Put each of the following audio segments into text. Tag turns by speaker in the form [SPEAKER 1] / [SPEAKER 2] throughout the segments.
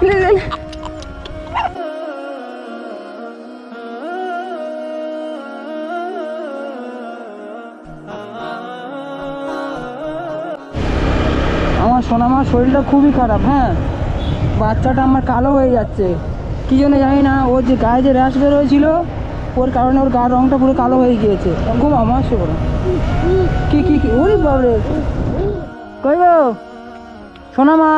[SPEAKER 1] আমার সোনামার শরীরটা খুবই খারাপ হ্যাঁ? বাচ্চাটা আমার কালো হয়ে যাচ্ছে। কি জন্য জানি না, ওর যে গায়ে যে র্যাশ বের হয়েছিল ওর কারণে ওর গায়ের রঙটা পুরো কালো হয়ে গিয়েছে। খুব আমার সে কি কি কি? ওরে বাবরে কই সোনামা?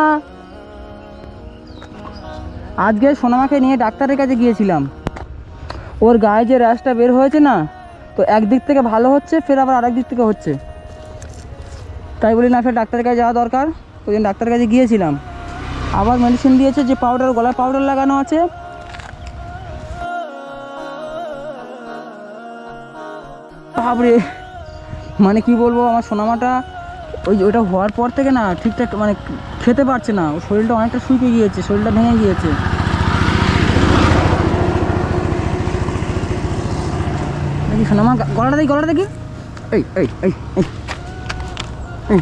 [SPEAKER 1] আজকে সোনামাকে নিয়ে ডাক্তারের কাছে গিয়েছিলাম। ওর গায়ে যে র্যাশটা বের হয়েছে না, তো একদিক থেকে ভালো হচ্ছে, ফের আবার আরেক দিক থেকে হচ্ছে। তাই বলি না, ফের ডাক্তারের কাছে যাওয়া দরকার। ওই জন্য ডাক্তারের কাছে গিয়েছিলাম। আবার মেডিসিন দিয়েছে যে পাউডার গলায় পাউডার লাগানো আছে। বাবরে মানে কি বলব, আমার সোনামাটা ওই ওটা হওয়ার পর থেকে না ঠিকঠাক মানে খেতে পারছে না। ওর শরীরটা অনেকটা শুকিয়ে গিয়েছে, শরীরটা ভেঙে গিয়েছে। দেখি সোনামা গা- গলাটা দেখি গলাটা দেখি। এই এই এই এই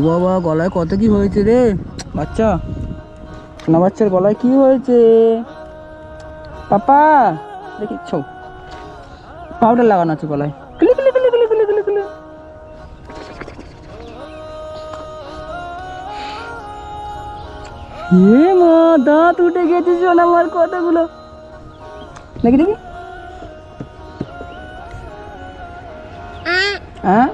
[SPEAKER 1] বাবা, গলায় কত কি হয়েছে রে? বাচ্চা, সোনা বাচ্চার গলায় কি হয়েছে? পাপা, দেখি, ছৌ। পাউডার লাগানো আছে গলায়। দাঁত উঠে গেছে শোন আমার কতগুলো দেখি দেখি। হ্যাঁ?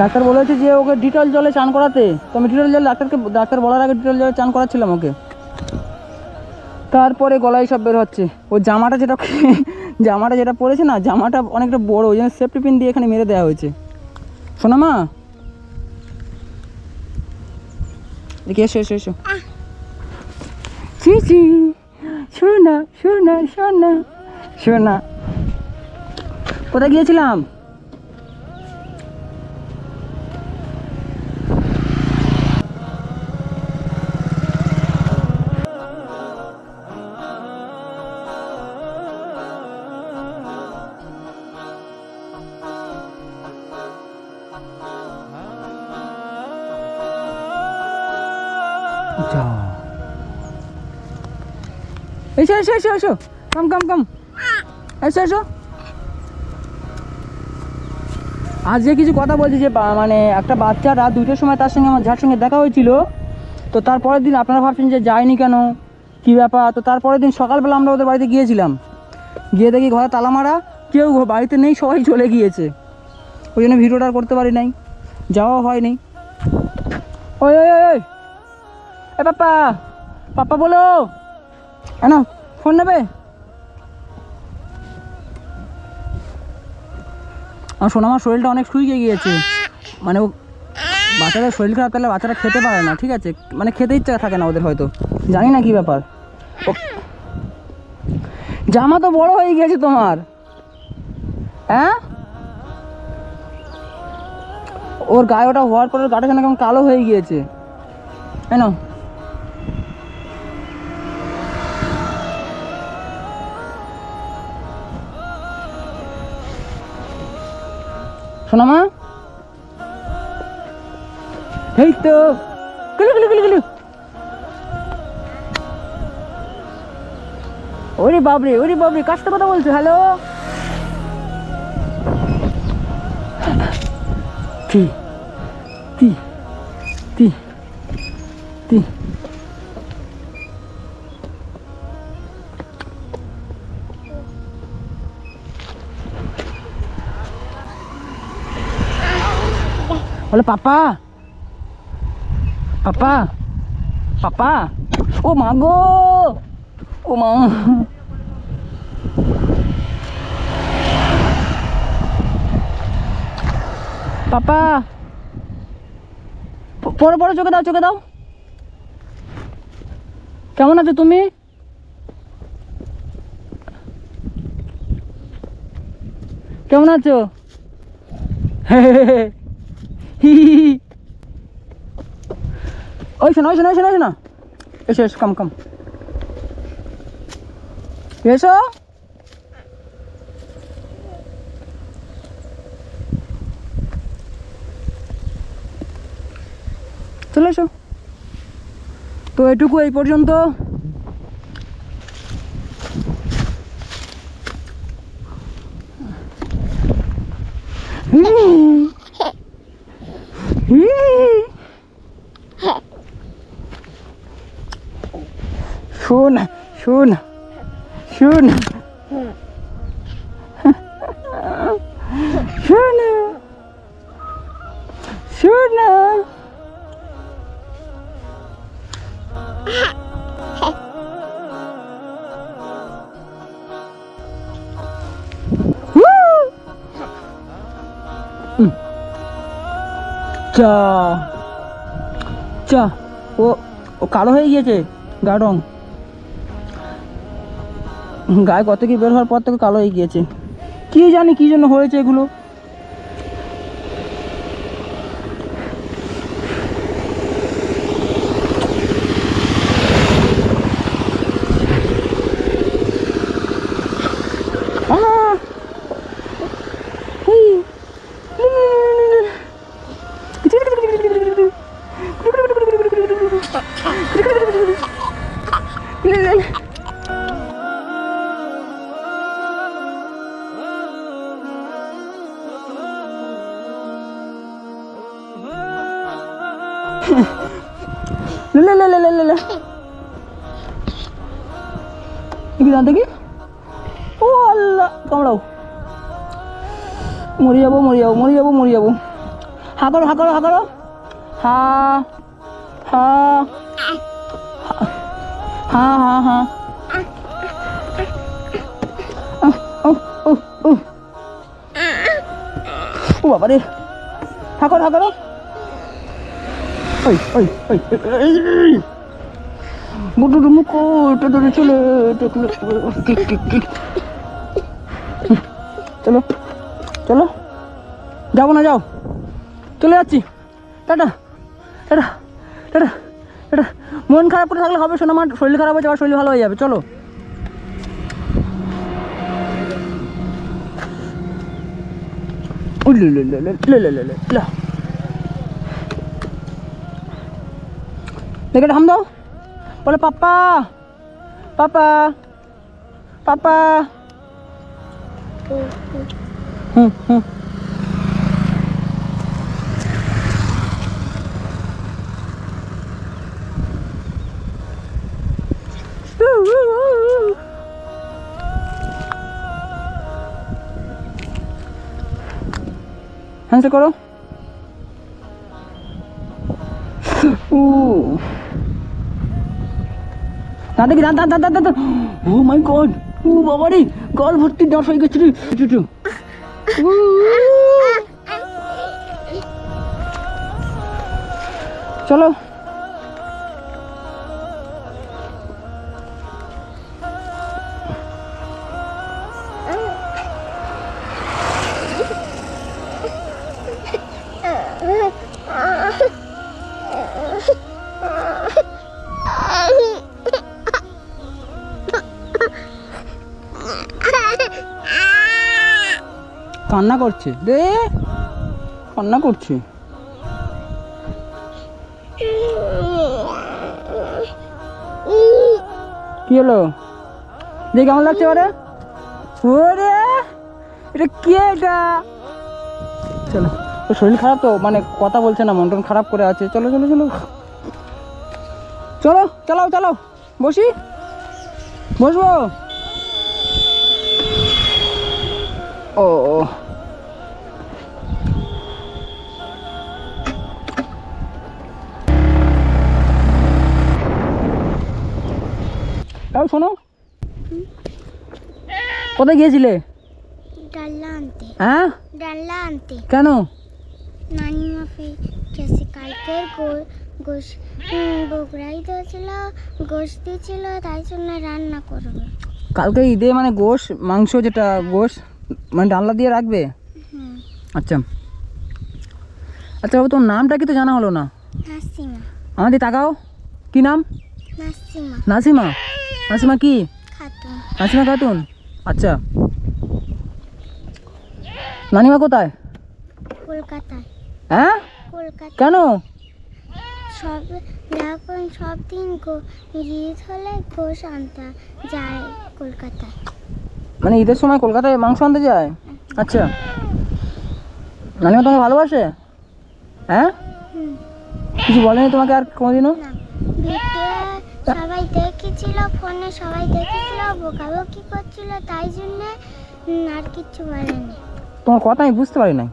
[SPEAKER 1] ডাক্তার বলেছে যে ওকে ডিটল জলে চান করাতে। তো আমি ডিটল জলে ডাক্তারকে, ডাক্তার বলার আগে ডিটল জলে চান করাচ্ছিলাম ওকে। তারপরে গলায় সব বের হচ্ছে। ও জামাটা যেটা জামাটা যেটা পরেছে না, জামাটা অনেকটা বড়, ওই জন্য সেফটি পিন দিয়ে এখানে মেরে দেওয়া হয়েছে। শোনা মা দেখি এসো এসো এসো। চিচি শোনা শোনা শোনা শোনা কোথায় গিয়েছিলাম? এসো এসো এসো এসো। কাম কাম কাম এসো এসো। আজ যে কিছু কথা বলছি যে মানে একটা বাচ্চা রাত দুটোর সময় তার সঙ্গে আমার, যার সঙ্গে দেখা হয়েছিল, তো তারপরের দিন আপনারা ভাবছেন যে যায়নি কেন? কী ব্যাপার? তো তারপরের দিন সকালবেলা আমরা ওদের বাড়িতে গিয়েছিলাম। গিয়ে দেখি ঘরে তালা মারা কেউ বাড়িতে নেই, সবাই চলে গিয়েছে। ওই জন্য ভিডিওটা করতে পারি নাই। যাওয়া হয়নি। ওই ওই ওই এ পাপ্পা পাপ্পা বলো! এনো ফোন নেবে? আমার শোনো আমার শরীরটা অনেক শুকিয়ে গিয়েছে। মানে ও বাচ্চাদের শরীর খারাপ তাহলে বাচ্চারা খেতে পারে না, ঠিক আছে? মানে খেতে ইচ্ছা থাকে না ওদের হয়তো। জানি না কি ব্যাপার। জামা তো বড় হয়ে গিয়েছে তোমার। হ্যাঁ? ওর গায়ে ওটা হওয়ার পরে গাটা যেন কেমন কালো হয়ে গিয়েছে। কেন শোনা মা। এই তো। গুলু গুলু গুলু গুলু। ওরে বাবরে ওরে বাবরে কাজটা কথা বলছো? হ্যালো ঠিক বলে পাপা পাপা পাপা ও মা গো ও মা পাপা প- পড়ো পড়ো চোখে দাও চোখে দাও কেমন আছো তুমি? কেমন আছো। ওই শোনো ওই শোনো ওই শোনো শোনো এসো এসো কাম কাম এসো চলে। এসো তো এটুকু এই পর্যন্ত। হুম। শোন শোন শোন। শোন। শোন। চা। চা। ও কালো হয়ে গিয়েছে গা রং। গায়ে কত কি বের হওয়ার পর থেকে কালো হয়ে গিয়েছে। কি জানি কি জন্য হয়েছে এগুলো? লে লে লে লে লে দেখি, দাঁত দেখি। ও আল্লাহ, কামড়াও। মরে যাব যাব যাব যাব। হা করো হা করো হা করো। হা হা হা হা হা ও বাবা রে হা করো হা করো। ওই ওই ওই বুটুর মুখ ওটা ধরে চলে চলো চলো। যাব না, যাও। চলে যাচ্ছি। Tata tata tata tata. মন খারাপ করে থাকলে হবে শোনো আমার শরীর খারাপ হয়েছে আমার শরীর ভালো হয়ে যাবে। চলো। উল্লু লু লু লু লু লু লু 내가 한 더? 빨리 빠빠. 빠빠. 빠빠. 응, 응. 한술 걸어? 오. দাঁত দেখি দাঁত দাঁত দাঁত দাঁত ও মাই গড ও বাবা রে গল ভর্তি দাঁত হয়ে গেছে রে। চলো। করছে? দে। কান্না করছে। কি হলো? যে কেমন লাগছে ওরে? ওরে, এটা কে এটা? চলো ওর শরীর খারাপ তো মানে কথা বলছে না মন খারাপ করে আছে। চলো চলো চলো। চলো, চালাও চালাও। বসি। বসবো। ও। দিয়েছিল কোথায় গিয়েছিলে?
[SPEAKER 2] রান্না করবে।
[SPEAKER 1] কালকে ঈদে মানে গোশ মাংস যেটা গোশ মানে ডালনা দিয়ে রাখবে? আচ্ছা। আচ্ছা বাবু তোর নামটা কি তো জানা হলো না? আমাদের তাকাও। কি নাম?
[SPEAKER 2] নাসিমা।
[SPEAKER 1] নাসিমা? নাসিমা কি? নাসিমা খাতুন? আচ্ছা। নানিমা কোথায়?
[SPEAKER 2] কলকাতায়।
[SPEAKER 1] হ্যাঁ? কেন?
[SPEAKER 2] সব এখন সব দিন ঈদ হলে গোশ আনতে যায় কলকাতায়।
[SPEAKER 1] মানে ঈদের সময় কলকাতায় মাংস আনতে যায়? আচ্ছা। নানিমা তোমাকে ভালোবাসে? হ্যাঁ। কিছু বলেনি তোমাকে আর কোনোদিনও?
[SPEAKER 2] ভিডিও সবাই দেখেছিল ফোনে সবাই দেখেছিল বকাবকি করছিল তাই জন্য আর কিচ্ছু বলেনি।
[SPEAKER 1] তোমার কথা আমি বুঝতে পারি নাই।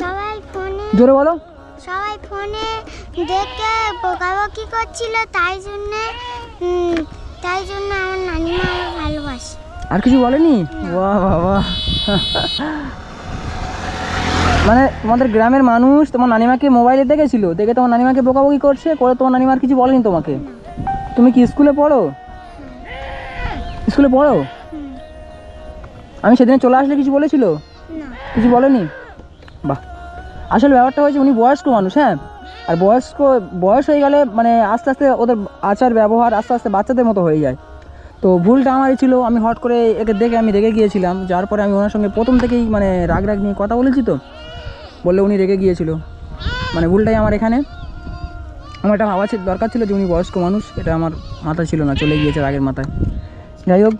[SPEAKER 2] সবাই ফোনে
[SPEAKER 1] জোরে বলো।
[SPEAKER 2] সবাই ফোনে দেখে বকাবকি করছিল তাই জন্য তাই জন্য আমার নানিমা আমার ভালোবাসে।
[SPEAKER 1] আর কিছু বলেনি? বাহ বাবা মানে তোমাদের গ্রামের মানুষ তোমার নানিমাকে মোবাইলে দেখেছিল দেখে তোমার নানিমাকে বকাবকি করছে করে তোমার নানিমার কিছু বলেনি তোমাকে? তুমি কি স্কুলে পড়ো? স্কুলে পড়ো? আমি সেদিনে চলে আসলে কিছু বলেছিল? কিছু বলেনি? বাহ। আসলে ব্যাপারটা হয়েছে উনি বয়স্ক মানুষ হ্যাঁ? আর বয়স্ক বয়স হয়ে গেলে মানে আস্তে আস্তে ওদের আচার ব্যবহার আস্তে আস্তে বাচ্চাদের মতো হয়ে যায়। তো ভুলটা আমারই ছিল আমি হট করে একে দেখে আমি রেগে গিয়েছিলাম। যার পরে আমি ওনার সঙ্গে প্রথম থেকেই মানে রাগ রাগ নিয়ে কথা বলেছি তো। বললে উনি রেগে গিয়েছিল। মানে ভুলটাই আমার এখানে। আমার এটা ভাবা ছিল দরকার ছিল যে উনি বয়স্ক মানুষ এটা আমার মাথায় ছিল না চলে গিয়েছে রাগের মাথায়। যাই হোক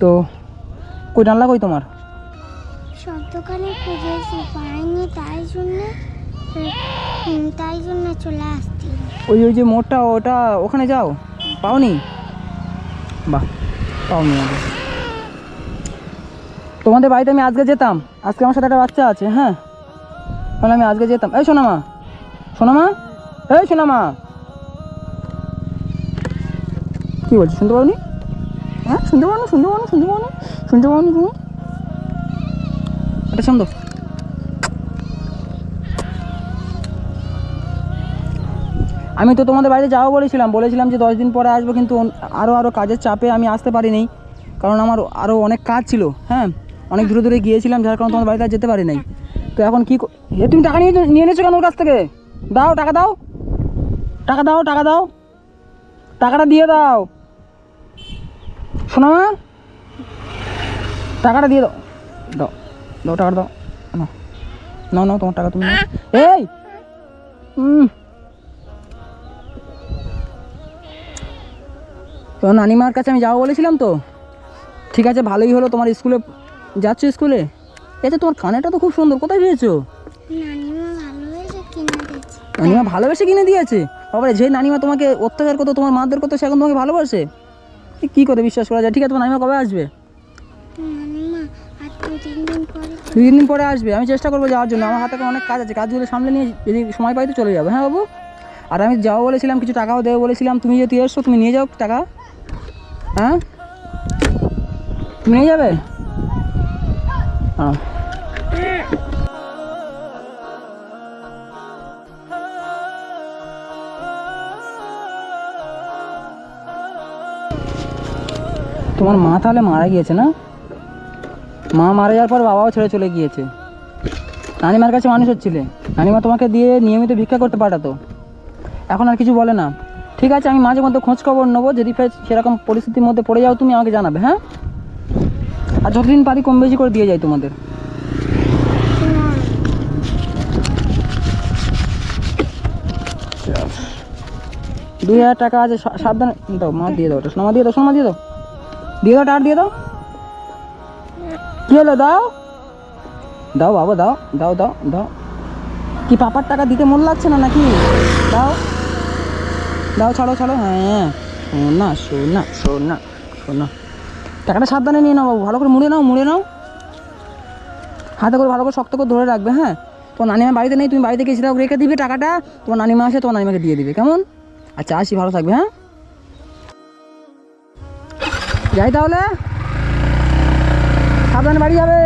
[SPEAKER 1] তো কই জানলা কই তোমার?
[SPEAKER 2] সব খুঁজেছি পাইনি তাই জন্য তাই জন্য চলে আসছি।
[SPEAKER 1] ওই ওই যে মোড়টা ওটা ওখানে যাও। পাওনি? বাহ পাওনি আগে তোমাদের বাড়িতে আমি আজকে যেতাম। আজকে আমার সাথে একটা বাচ্চা আছে হ্যাঁ? তাহলে আমি আজকে যেতাম। এই সোনামা সোনামা? এই সোনামা কী বলছি শুনতে পাওনি? হ্যাঁ শুনতে পাও শুনতে পাও শুনতে পাও শুনতে পাও তুমি? এটা শুনতো আমি তো তোমাদের বাড়িতে যাব বলেছিলাম বলেছিলাম যে দশ দিন পরে আসব, কিন্তু আরও আরও কাজের চাপে আমি আসতে পারিনি, কারণ আমার আরও অনেক কাজ ছিল হ্যাঁ? অনেক দূরে দূরে গিয়েছিলাম, যার কারণে তোমার বাড়িতে আর যেতে পারি নাই। তো এখন ক- তুমি টাকা নিয়ে নিয়ে নিয়েছো কেন ওর কাছ থেকে? দাও, টাকা দাও। টাকা দাও টাকা দাও। টাকাটা দিয়ে দাও। শোনো টাকাটা দিয়ে দাও। দাও দাও টাকাটা দাও। নাও না নাও তোমার টাকা তুমি এই! তো নানিমার কাছে আমি যাব বলেছিলাম তো। ঠিক আছে ভালোই হলো তোমার স্কুলে। যাচ্ছ স্কুলে? আচ্ছা তোমার কানেরটা তো খুব সুন্দর। কোথায় পেয়েছ?
[SPEAKER 2] নানিমা ভালোবেসে কিনে দিয়েছে।
[SPEAKER 1] নানিমা ভালোবেসে কিনে দিয়েছে? বাবারে যে নানিমা তোমাকে অত্যাচার করতো তোমার মাদের করতো সে এখন তোমাকে ভালোবাসে? কী করে বিশ্বাস করা যায়? ঠিক আছে তোমার নানিমা কবে আসবে?
[SPEAKER 2] দু দিন পরে
[SPEAKER 1] দুই তিন দিন পরে আসবে। আমি চেষ্টা করব যাওয়ার জন্য। আমার হাতে অনেক কাজ আছে। কাজগুলো সামলে নিয়ে যদি সময় পাই তো চলে যাবে। হ্যাঁ বাবু? আর আমি যাও বলেছিলাম কিছু টাকাও দেবো বলেছিলাম। তুমি যদি এসছো তুমি নিয়ে যাও টাকা। হ্যাঁ? তুমি নিয়ে যাবে? হ্যাঁ তোমার মা তাহলে মারা গিয়েছে না? মা মারা যাওয়ার পর বাবাও ছেড়ে চলে গিয়েছে। নানিমার কাছে মানুষ হচ্ছিলে। নানিমা তোমাকে দিয়ে নিয়মিত ভিক্ষা করতে পাঠাতো। এখন আর কিছু বলে না। ঠিক আছে, আমি মাঝে মধ্যে খোঁজ খবর নেব। যদি ফের সেরকম পরিস্থিতির মধ্যে পড়ে যাও, তুমি আমাকে জানাবে হ্যাঁ? আর যতদিন পারি কম বেশি করে দিয়ে যাই তোমাদের। দুই হাজার টাকা আছে সাবধানে দাও, মা দিয়ে দাও সোনা দিয়ে দাও, সোনা দিয়ে দাও। দিয়ে দাও টার দিয়ে দাও। কি হলো, দাও। দাও বাবা, দাও দাও দাও দাও। কি পাপার টাকা দিতে মন লাগছে না নাকি? দাও। দাও, ছাড়ো ছাড়ো। হ্যাঁ সোনা সোনা সোনা সোনা। টাকাটা সাবধানে নিয়ে নাও বাবু, ভালো করে মুড়ে নাও মুড়ে নাও। হাতে করে, ভালো করে শক্ত করে ধরে রাখবে হ্যাঁ? তোমার নানিমা বাড়িতে নেই, তুমি বাড়িতে গিয়ে সেটাও রেখে দিবে টাকাটা। তোমার নানিমা আসে, তোমার নানিমাকে দিয়ে দিবে, কেমন? আচ্ছা আসি, ভালো থাকবে হ্যাঁ? যাই তাহলে। সাবধানে বাড়ি যাবে।